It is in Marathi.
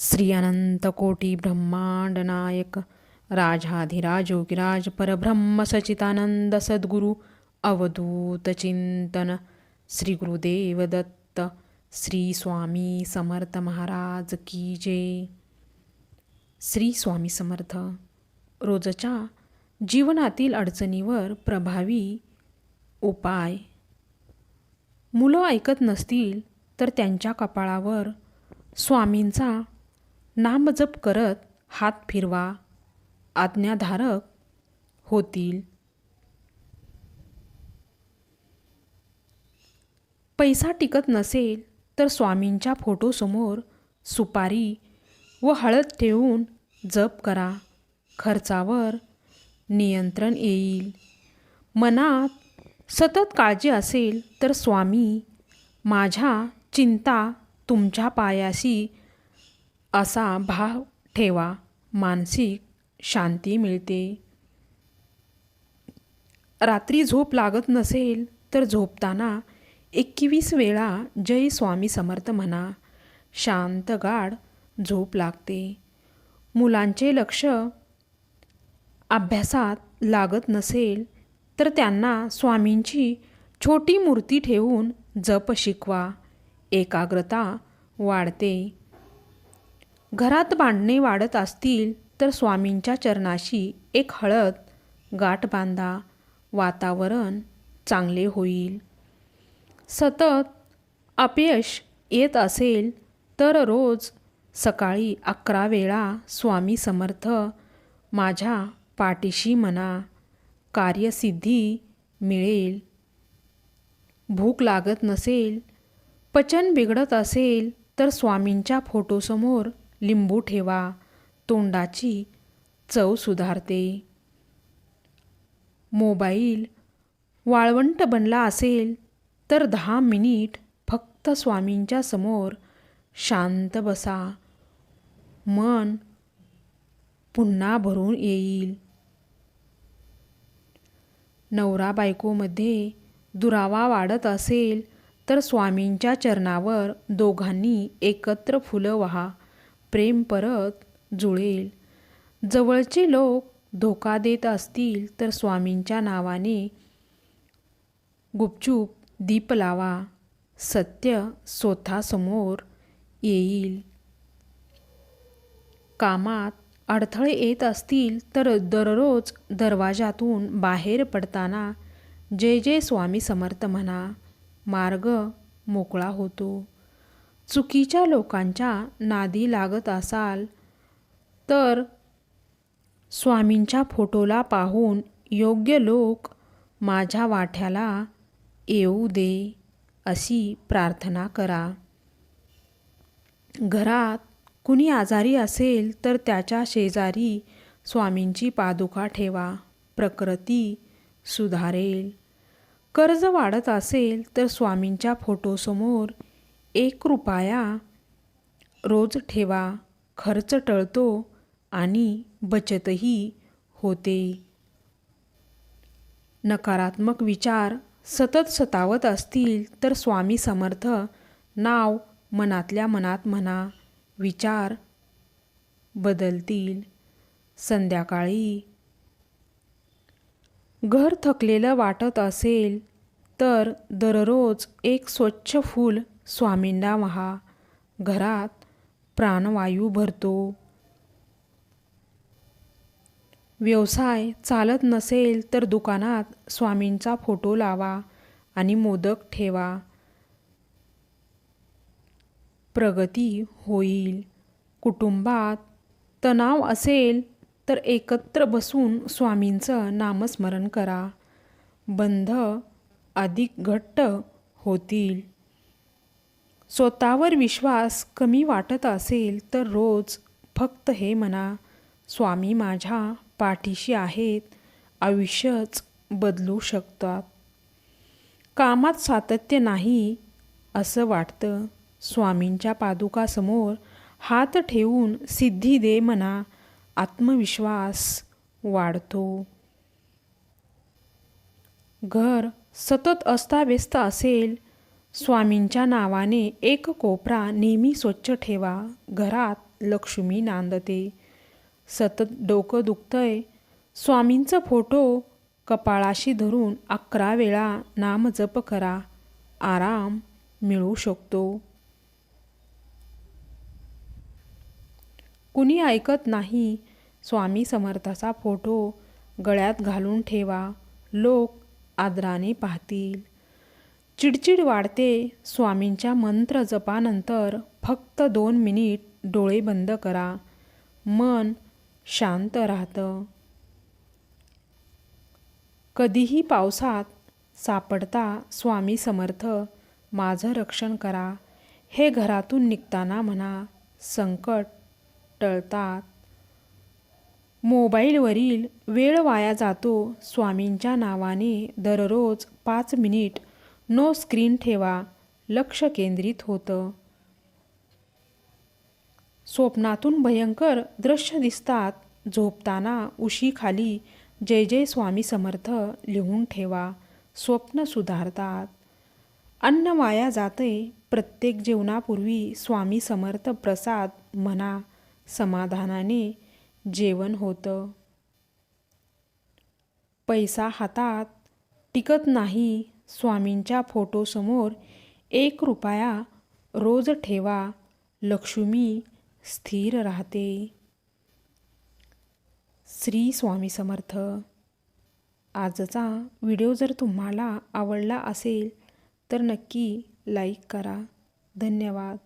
श्री अनंत कोटी ब्रह्मांड नायक राजाधिराज योगिराज परब्रह्म सचितानंद सद्गुरु अवधूत चिंतन श्री गुरुदेव दत्त श्री स्वामी समर्थ महाराज की जय। श्री स्वामी समर्थ रोजच्या जीवनातील अडचणीवर प्रभावी उपाय. मुलं ऐकत नसतील तर त्यांच्या कपाळावर स्वामींचा नामजप करत हात फिरवा आज्ञाधारक होतील. पैसा टिकत नसेल तर स्वामींच्या फोटोसमोर सुपारी व हळद ठेवून जप करा. खर्चावर नियंत्रण येईल. मनात सतत काळजी असेल तर स्वामी माझ्या चिंता तुमच्या पायाशी असा भाव ठेवा मानसिक शांती मिळते. रात्री झोप लागत नसेल तर झोपताना एकवीस वेळा जय स्वामी समर्थ म्हणा. शांत गाढ झोप लागते. मुलांचे लक्ष अभ्यासात लागत नसेल तर त्यांना स्वामींची छोटी मूर्ती ठेवून जप शिकवा. एकाग्रता वाढते. घरात भांडणे वाढत असतील तर स्वामींच्या चरणाशी एक हळद गाठ बांधा वातावरण चांगले होईल. सतत अपयश येत असेल तर रोज सकाळी अकरा वेळा स्वामी समर्थ माझ्या पाठीशी म्हणा कार्यसिद्धी मिळेल. भूक लागत नसेल पचन बिघडत असेल तर स्वामींच्या फोटोसमोर लिंबू ठेवा तोंडाची चव सुधारते. मोबाईल वाळवंट बनला असेल तर दहा मिनिट फक्त स्वामींच्या समोर शांत बसा. मन पुन्हा भरून येईल. नवरा बायकोमध्ये दुरावा वाढत असेल तर स्वामींच्या चरणावर दोघांनी एकत्र फुलं व्हा. प्रेम परत जुळेल. जवळचे लोक धोका देत असतील तर स्वामींच्या नावाने गुपचूप दीप लावा. सत्य स्वतःसमोर येईल. कामात अडथळे येत असतील तर दररोज दरवाजातून बाहेर पडताना जय जय स्वामी समर्थ म्हणा. मार्ग मोकळा होतो. चुकीच्या लोकांच्या नादी लागत असाल तर स्वामींच्या फोटोला पाहून योग्य लोक माझ्या वाट्याला येऊ दे अशी प्रार्थना करा. घरात कुणी आजारी असेल तर त्याच्या शेजारी स्वामींची पादुका ठेवा. प्रकृती सुधारेल. कर्ज वाढत असेल तर स्वामींच्या फोटोसमोर एक रुपया रोज ठेवा खर्च टळतो आणि बचतही होते. नकारात्मक विचार सतत सतावत असतील तर स्वामी समर्थ नाव मनातल्या मनात म्हणा विचार बदलतील. संध्याकाळी घर थकलेलं वाटत असेल तर दररोज एक स्वच्छ फूल स्वामींना महा घरात प्राणवायू भरतो. व्यवसाय चालत नसेल तर दुकानात स्वामींचा फोटो लावा आणि मोदक ठेवा. प्रगती होईल. कुटुंबात तणाव असेल तर एकत्र बसून स्वामींचं नामस्मरण करा. बंध अधिक घट्ट होतील. स्वतःवर विश्वास कमी वाटत असेल तर रोज फक्त हे म्हणा स्वामी माझ्या पाठीशी आहेत आयुष्यच बदलू शकतात. कामात सातत्य नाही असं वाटतं. स्वामींच्या पादुकासमोर हात ठेवून सिद्धी दे म्हणा आत्मविश्वास वाढतो. घर सतत अस्ताव्यस्त असेल स्वामींच्या नावाने एक कोपरा नेहमी स्वच्छ ठेवा घरात लक्ष्मी नांदते. सतत डोकं दुखतंय. स्वामींचा फोटो कपाळाशी धरून अकरा वेळा नामजप करा. आराम मिळू शकतो. कुणी ऐकत नाही स्वामी समर्थाचा फोटो गळ्यात घालून ठेवा. लोक आदराने पाहतील. चिडचिड वाढते स्वामींच्या मंत्र जपानंतर फक्त दोन मिनिट डोळे बंद करा. मन शांत राहतं. कधीही पावसात सापडता स्वामी समर्थ माझं रक्षण करा. हे घरातून निघताना म्हणा संकट टळतात. मोबाईलवरील वेळ वाया जातो स्वामींच्या नावाने दररोज पाच मिनिट नो स्क्रीन ठेवा लक्ष केंद्रित होतं. स्वप्नातून भयंकर दृश्य दिसतात. झोपताना उशीखाली जय जय स्वामी समर्थ लिहून ठेवा. स्वप्न सुधारतात. अन्न वाया जाते प्रत्येक जेवणापूर्वी स्वामी समर्थ प्रसाद म्हणा समाधानाने जेवण होतं. पैसा हातात टिकत नाही. स्वामींच्या फोटोसमोर एक रुपया रोज ठेवा लक्ष्मी स्थिर राहते. श्री स्वामी समर्थ. आजचा व्हिडिओ जर तुम्हाला आवडला असेल तर नक्की लाईक करा. धन्यवाद.